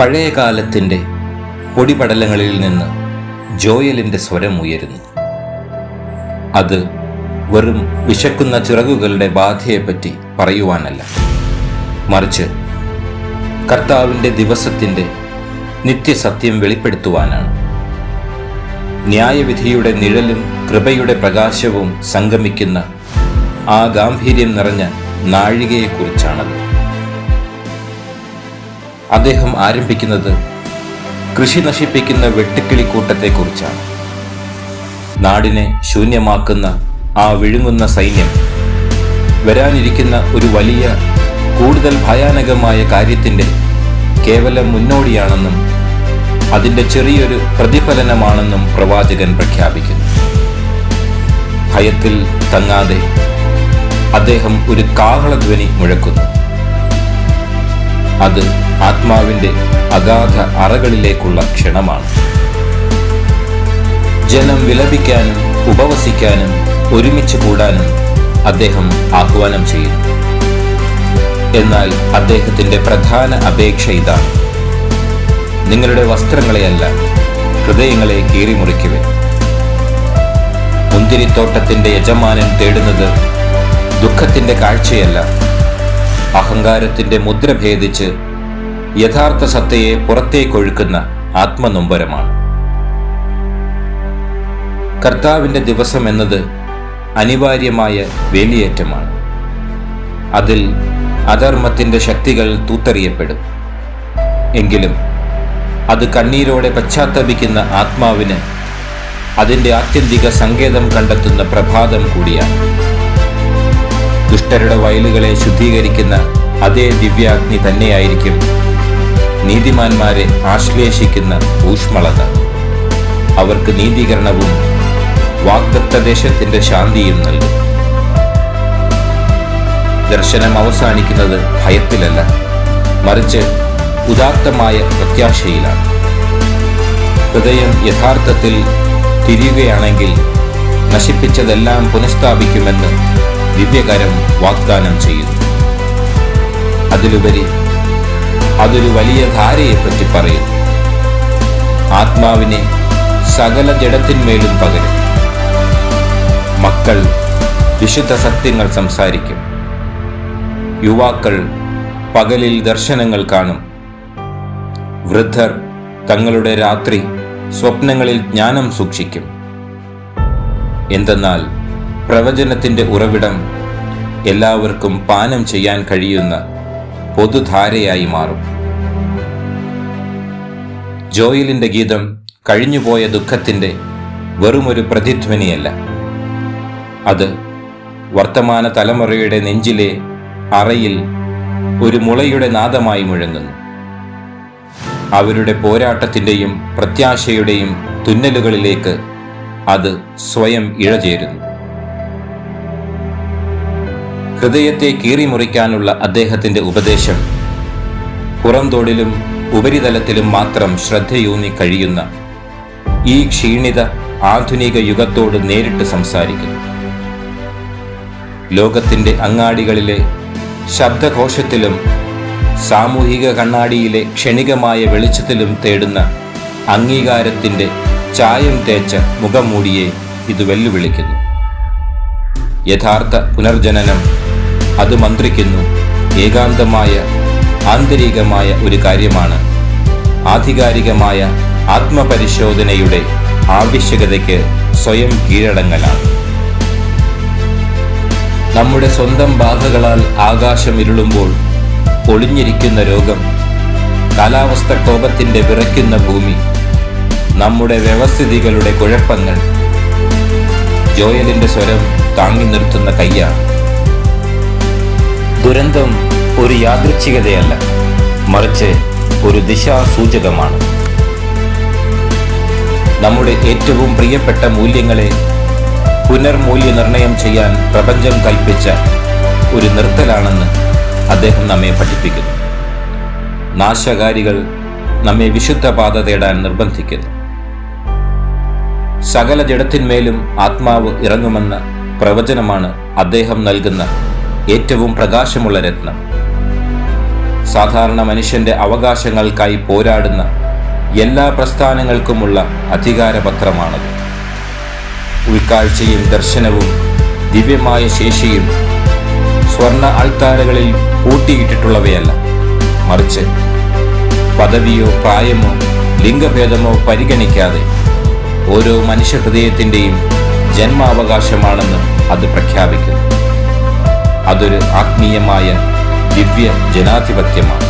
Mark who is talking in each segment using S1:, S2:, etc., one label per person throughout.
S1: പഴയ കാലത്തിന്റെ പൊടിപടലങ്ങളിൽ നിന്ന് ജോയലിന്റെ സ്വരം ഉയരുന്നു. അത് വെറും വിശക്കുന്ന ചിറകുകളുടെ ബാധയെപ്പറ്റി പറയുവാനല്ല. മറിച്ച് കർത്താവിന്റെ ദിവസത്തിന്റെ നിത്യസത്യം വെളിപ്പെടുത്തുവാനാണ്. ന്യായവിധിയുടെ നിഴലും കൃപയുടെ പ്രകാശവും സംഗമിക്കുന്ന ആ ഗാംഭീര്യം നിറഞ്ഞ നാഴികയെക്കുറിച്ചാണത്. അദ്ദേഹം ആരംഭിക്കുന്നത് കൃഷി നശിപ്പിക്കുന്ന വെട്ടുക്കിളിക്കൂട്ടത്തെക്കുറിച്ചാണ് നാടിനെ ശൂന്യമാക്കുന്ന ആ വിഴുങ്ങുന്ന സൈന്യം വരാനിരിക്കുന്ന ഒരു വലിയ കൂടുതൽ ഭയാനകമായ കാര്യത്തിന്റെ കേവലം മുന്നോടിയാണെന്നും അതിന്റെ ചെറിയൊരു പ്രതിഫലനമാണെന്നും പ്രവാചകൻ പ്രഖ്യാപിക്കുന്നു. ഭയത്തിൽ തങ്ങാതെ അദ്ദേഹം ഒരു കാഹളധ്വനി മുഴക്കുന്നു. അത് ആത്മാവിന്റെ അഗാധ അറകളിലേക്കുള്ള ക്ഷണമാണ്. ജനം വിലപിക്കാനും ഉപവസിക്കാനും ഒരുമിച്ച് കൂടാനും അദ്ദേഹം ആഹ്വാനം ചെയ്യുന്നു എന്നാൽ അദ്ദേഹത്തിന്റെ പ്രധാന അപേക്ഷ ഇതാണ്. നിങ്ങളുടെ വസ്ത്രങ്ങളെയല്ല ഹൃദയങ്ങളെ കീറിമുറിക്കുവിൻ. മുന്തിരിത്തോട്ടത്തിന്റെ യജമാനൻ തേടുന്നത് ദുഃഖത്തിന്റെ കാഴ്ചയല്ല. അഹങ്കാരത്തിന്റെ മുദ്ര ഭേദിച്ച് യഥാർത്ഥ സത്തയെ പുറത്തേക്കൊഴുക്കുന്ന ആത്മനൊമ്പരമാണ്. കർത്താവിന്റെ ദിവസം എന്നത് അനിവാര്യമായ വേലിയേറ്റമാണ്. അതിൽ അധർമ്മത്തിന്റെ ശക്തികൾ തൂത്തെറിയപ്പെടും. എങ്കിലും അത് കണ്ണീരോടെ പശ്ചാത്തപിക്കുന്ന ആത്മാവിന് അതിന്റെ ആത്യന്തിക സങ്കേതം കണ്ടെത്തുന്ന പ്രഭാതം കൂടിയാണ്. ദുഷ്ടരുടെ വയലുകളെ ശുദ്ധീകരിക്കുന്ന അതേ ദിവ്യാഗ്നി തന്നെയായിരിക്കും നീതിമാന്മാരെ ആശ്ലേഷിക്കുന്ന ഊഷ്മളത. അവർക്ക് നീതീകരണവും വാഗ്ദത്ത ദേശത്തിന്റെ ശാന്തിയും നൽകും. ദർശനം അവസാനിക്കുന്നത് ഭയത്തിലല്ല മറിച്ച് ഉദാത്തമായ പ്രത്യാശയിലാണ്. ഹൃദയം യഥാർത്ഥത്തിൽ തിരിയുകയാണെങ്കിൽ നശിപ്പിച്ചതെല്ലാം പുനഃസ്ഥാപിക്കുമെന്ന് ദിവ്യകരം വാഗ്ദാനം ചെയ്യുന്നു. അതിലുപരി അതൊരു വലിയ ധാരയെപ്പറ്റി പറയുന്നു ആത്മാവിനെ സകല ജഡത്തിന്മേലും പകരും. മക്കൾ വിശുദ്ധ സത്യങ്ങൾ സംസാരിക്കും. യുവാക്കൾ പകലിൽ ദർശനങ്ങൾ കാണും. വൃദ്ധർ തങ്ങളുടെ രാത്രി സ്വപ്നങ്ങളിൽ ജ്ഞാനം സൂക്ഷിക്കും. എന്തെന്നാൽ പ്രവചനത്തിന്റെ ഉറവിടം എല്ലാവർക്കും പാനം ചെയ്യാൻ കഴിയുന്ന പൊതുധാരയായി മാറും. ജോയിലിന്റെ ഗീതം കഴിഞ്ഞുപോയ ദുഃഖത്തിന്റെ വെറുമൊരു പ്രതിധ്വനിയല്ല. അത് വർത്തമാന തലമുറയുടെ നെഞ്ചിലെ അറയിൽ ഒരു മുളയുടെ നാദമായി മുഴങ്ങുന്നു. അവരുടെ പോരാട്ടത്തിന്റെയും പ്രത്യാശയുടെയും തുന്നലുകളിലേക്ക് അത് സ്വയം ഇഴചേരുന്നു. ഹൃദയത്തെ കീറിമുറിക്കാനുള്ള അദ്ദേഹത്തിന്റെ ഉപദേശം. പുറംതോടിലും ഉപരിതലത്തിലും മാത്രം ശ്രദ്ധയൂന്നി കഴിയുന്ന ഈ ക്ഷീണിത ആധുനിക യുഗത്തോട് നേരിട്ട് സംസാരിക്കുന്നു. ലോകത്തിന്റെ അങ്ങാടികളിലെ ശബ്ദഘോഷത്തിലും സാമൂഹിക കണ്ണാടിയിലെ ക്ഷണികമായ വെളിച്ചത്തിലും തേടുന്ന അംഗീകാരത്തിന്റെ ചായം തേച്ച മുഖംമൂടിയെ ഇത് വെല്ലുവിളിക്കുന്നു. യഥാർത്ഥ പുനർജനനം അത് മന്ത്രിക്കുന്നു. ഏകാന്തമായ ആന്തരികമായ ഒരു കാര്യമാണ്. ആധികാരികമായ ആത്മപരിശോധനയുടെ ആവശ്യകതയ്ക്ക് സ്വയം കീഴടങ്ങലാണ്. നമ്മുടെ സ്വന്തം ബാധകളാൽ ആകാശം ഇരുളുമ്പോൾ ഒളിഞ്ഞിരിക്കുന്ന രോഗം കാലാവസ്ഥ കോപത്തിന്റെ വിറയ്ക്കുന്ന ഭൂമി നമ്മുടെ വ്യവസ്ഥിതികളുടെ കുഴപ്പങ്ങൾ ജോയലിന്റെ സ്വരം താങ്ങി നിർത്തുന്ന കയ്യാണ്. ദുരന്തം ഒരു യാദൃച്ഛികതയല്ല മറിച്ച് ഒരു ദിശാസൂചകമാണ്. നമ്മുടെ ഏറ്റവും പ്രിയപ്പെട്ട മൂല്യങ്ങളെ പുനർമൂല്യനിർണയം ചെയ്യാൻ പ്രപഞ്ചം കൽപ്പിച്ച ഒരു നിർത്തലാണെന്ന് അദ്ദേഹം നമ്മെ പഠിപ്പിക്കുന്നു. നാശകാരികൾ നമ്മെ വിശുദ്ധ പാത തേടാൻ നിർബന്ധിക്കുന്നു. സകല ജഡത്തിന്മേലും ആത്മാവ് ഇറങ്ങുമെന്ന പ്രവചനമാണ് അദ്ദേഹം നൽകുന്ന ഏറ്റവും പ്രകാശമുള്ള രത്നം. സാധാരണ മനുഷ്യന്റെ അവകാശങ്ങൾക്കായി പോരാടുന്ന എല്ലാ പ്രസ്ഥാനങ്ങൾക്കുമുള്ള അധികാരപത്രമാണത്. ഉൾക്കാഴ്ചയും ദർശനവും ദിവ്യമായ ശേഷിയും സ്വർണ അൾത്താരകളിൽ പൂട്ടിയിട്ടിട്ടുള്ളവയല്ല. മറിച്ച് പദവിയോ പ്രായമോ ലിംഗഭേദമോ പരിഗണിക്കാതെ ഓരോ മനുഷ്യ ഹൃദയത്തിന്റെയും ജന്മാവകാശമാണെന്ന് അത് പ്രഖ്യാപിക്കുന്നു. അതൊരു ആത്മീയമായ ദിവ്യ ജനാധിപത്യമാണ്.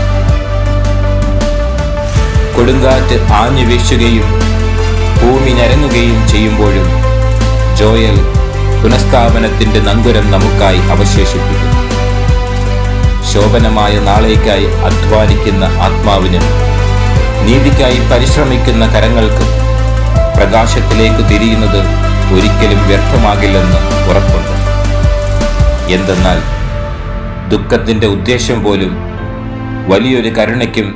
S1: കൊടുങ്കാറ്റ് ആഞ്ഞു വീശുകയും ഭൂമി ഞരങ്ങുകയും ചെയ്യുമ്പോഴും ജോയൽ പുനഃസ്ഥാപനത്തിന്റെ നങ്കുരം നമുക്കായി അവശേഷിപ്പിക്കുന്നു. ശോഭനമായ നാളേക്കായി അധ്വാനിക്കുന്ന ആത്മാവിനും നീതിക്കായി പരിശ്രമിക്കുന്ന കരങ്ങൾക്ക് പ്രകാശത്തിലേക്ക് തിരിയുന്നത് ഒരിക്കലും വ്യർത്ഥമാകില്ലെന്ന് ഉറപ്പുണ്ട്. എന്തെന്നാൽ ദുഃഖത്തിന്റെ ഉദ്ദേശം പോലും വലിയൊരു കരുണയ്ക്കും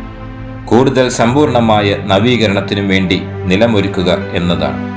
S1: കൂടുതൽ സമ്പൂർണമായ നവീകരണത്തിനും വേണ്ടി നിലമൊരുക്കുക എന്നതാണ്.